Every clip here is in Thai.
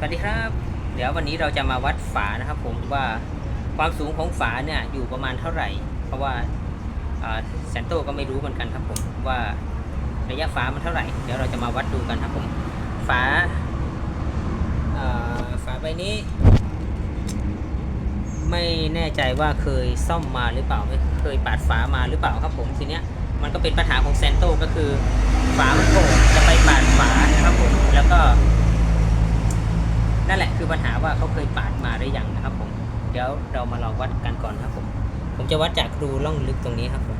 สวัสดีครับ เดี๋ยววันนี้เราจะมาวัดฝานะครับผมว่าความสูงของฝาเนี่ยอยู่ประมาณเท่าไหร่ เพราะว่าแซนโตก็ไม่รู้เหมือนกันครับผมว่าระยะฝามันเท่าไหร่ เดี๋ยวเราจะมาวัดดูกันครับผม ฝาฝาใบนี้ ไม่แน่ใจว่าเคยซ่อมมาหรือเปล่าไม่เคยปาดฝามาหรือเปล่าครับผมทีเนี้ยมันก็เป็นปัญหาของแซนโตก็คือ ฝามันโป่งจะไปปาดฝานะครับผมแล้วก็ นั่นแหละคือปัญหาว่าเขาเคยปาดมาหรือยังนะครับผมเดี๋ยวเรามาลองวัดกันก่อนครับผม ผมจะวัดจากรูล่องลึกตรงนี้ครับผม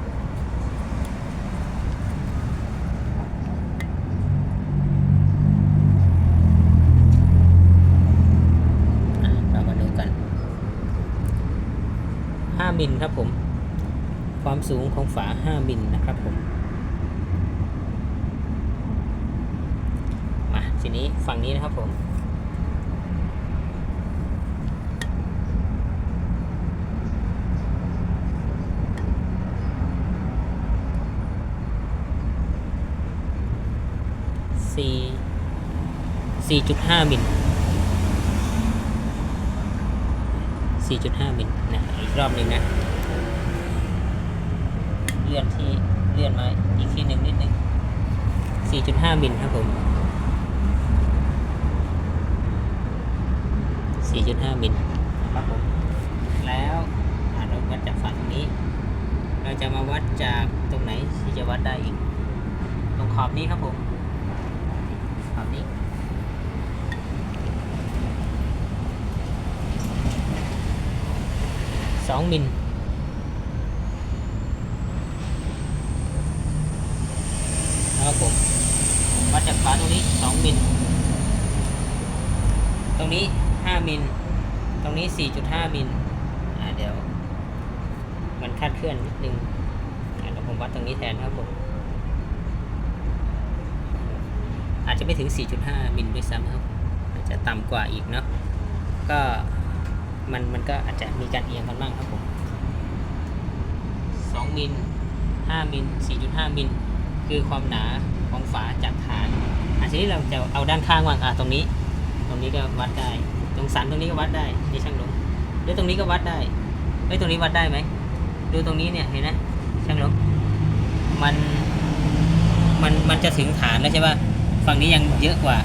เรามาดูกัน5มิลครับผม ความสูงของฝา 5มิลนะครับผมมาทีนี้ฝั่งนี้นะครับผม สี่จุดห้ามิลสี่จุดห้ามิลนะอีกรอบหนึ่งนะ เลื่อนที่เลื่อนมาอีกทีหนึ่งนิดนึงสี่จุดห้ามิลครับผมสี่จุดห้ามิลครับผมแล้วเราวัดจากฝั่งนี้ เราจะมาวัดจากตรงไหนที่จะวัดได้อีก ตรงขอบนี้ครับผม 12 มิลนะครับผมวัดจากฝาตรงนี้ 2 มิล ตรงนี้ 5 มิล ตรงนี้ 4.5 มิล อ่าเดี๋ยว มันคาดเคลื่อนนิดนึงเดี๋ยวผมวัดตรงนี้แทนครับผม อาจจะไม่ถึง 4.5 มิลด้วยซ้ำครับ อาจจะต่ำกว่าอีกเนาะ ก็ มันมันก็อาจจะมีการเอียงกันบ้างครับผม2มิล5มิล4.5มิลคือความหนาของฝาจากฐานอันนี้เราจะเอาด้านข้างว่างอะตรงนี้ ตรงนี้ก็วัดได้ ตรงสันตรงนี้ก็วัดได้นี่ช่างลงหรือตรงนี้ก็วัดได้เอ้ยตรงนี้วัดได้ไหมดูตรงนี้เนี่ยเห็นไหมช่างลงมันมันมันจะถึงฐานแล้วใช่ป่ะฝั่งนี้ยังเยอะกว่า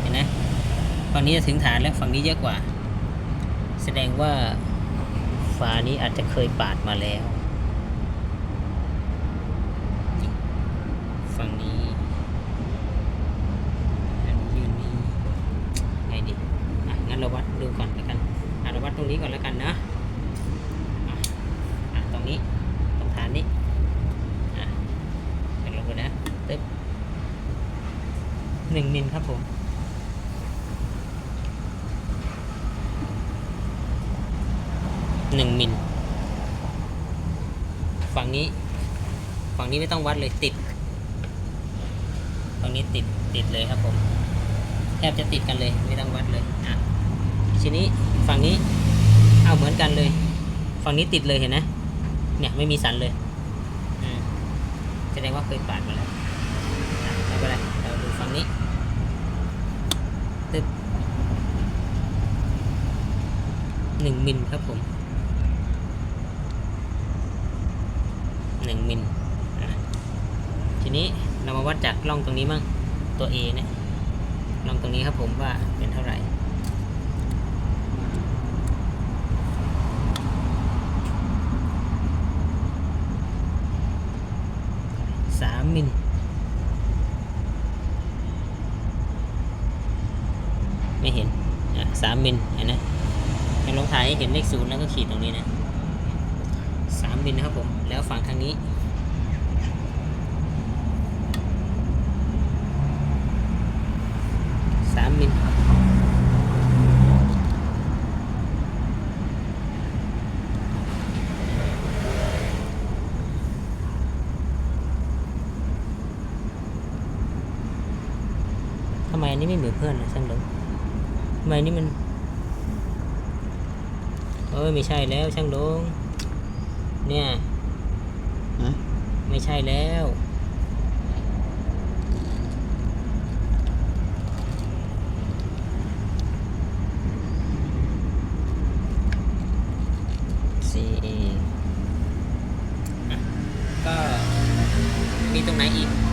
เห็นไหมฝั่งนี้จะถึงฐานแล้วฝั่งนี้เยอะกว่าแส ดงว่าฝานี้อาจจะเคยปาดมาแล้ว ฝั่งนี้ อันนี้ยืนนี่ไงดีอะงั้นเราวัดดูก่อนแล้วกันอะเราวัดตรงนี้ก่อนแล้วกันนะอะอะตรงนี้ตรงฐานนี้อะเดี๋ยวลงไปนะตึ๊บหนึ่งมิลครับผม หนึ่งมิลฝั่งนี้ ฝั่งนี้ไม่ต้องวัดเลยติด ฝั่งนี้ติดติดเลยครับผมแทบจะติดกันเลยไม่ต้องวัดเลยอะทีนี้ฝั่งนี้เอาเหมือนกันเลย ฝั่งนี้ติดเลยเห็นไหมเนี่ยไม่มีสันเลยอแสดงว่าเคยปาดมาแล้วไม่เป็นไรเราดูฝั่งนี้ตึ๊บหนึ่งมิลครับผม หนึ่งมิลทีนี้เรามาวัดจากร่องตรงนี้มั่งตัว A เนี่ยร่องตรงนี้ครับผมว่าเป็นเท่าไหร่สามมิลไม่เห็นสามมิลเห็นนะให้ลองถ่ายให้เห็นเลขศูนย์แล้วก็ขีดตรงนี้นะ มิลนะครับผม แล้วฝั่งทางนี้ สามมิลทำไมอันนี้ไม่เหมือนเพื่อนนะช่างลงทำไมนนี่มัน เอ้ยไม่ใช่แล้วช่างลง เนี่ยไม่ใช่แล้วสี่ก็มีตรงไหนอีก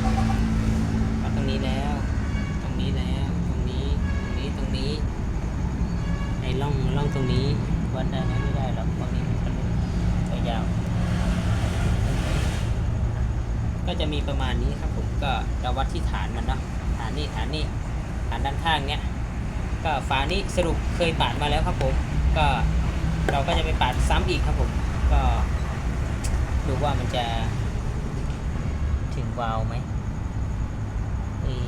ก็จะมีประมาณนี้ครับผมก็เราวัดที่ฐานมันเนาะฐานนี่ฐานนี่ฐานด้านข้างเนี้ยก็ฝานี้สรุปเคยปาดมาแล้วครับผม ก็เราก็จะไปปาดซ้ำอีกครับผม ก็ดูว่ามันจะถึงวาล์วไหมนี่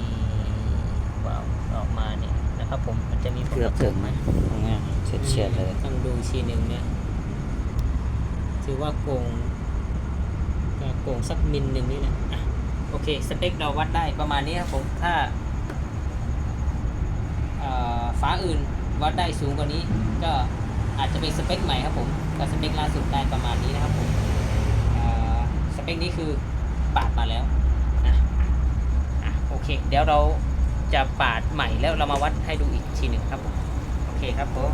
วาล์วออกมาเนี่ยนะครับผมมันจะมีผลเกือบถึงไหมตรงเนี้ยเฉียดเฉียดๆเลยต้องดูอีกทีหนึ่งเนี่ยถือว่าโกง ก็โก่งสักมิลหนึ่งนี่แหละอะโอเค สเปคเราวัดได้ประมาณนี้ครับผม ถ้าฟ้าอื่นวัดได้สูงกว่านี้ ก็อาจจะเป็นสเปคใหม่ครับผมก็สเปคล่าสุดได้ประมาณนี้นะครับผมสเปคนี้คือปาดมาแล้วนะโอเค เดี๋ยวเราจะปาดใหม่แล้วเรามาวัดให้ดูอีกทีหนึ่งครับผม โอเคครับผม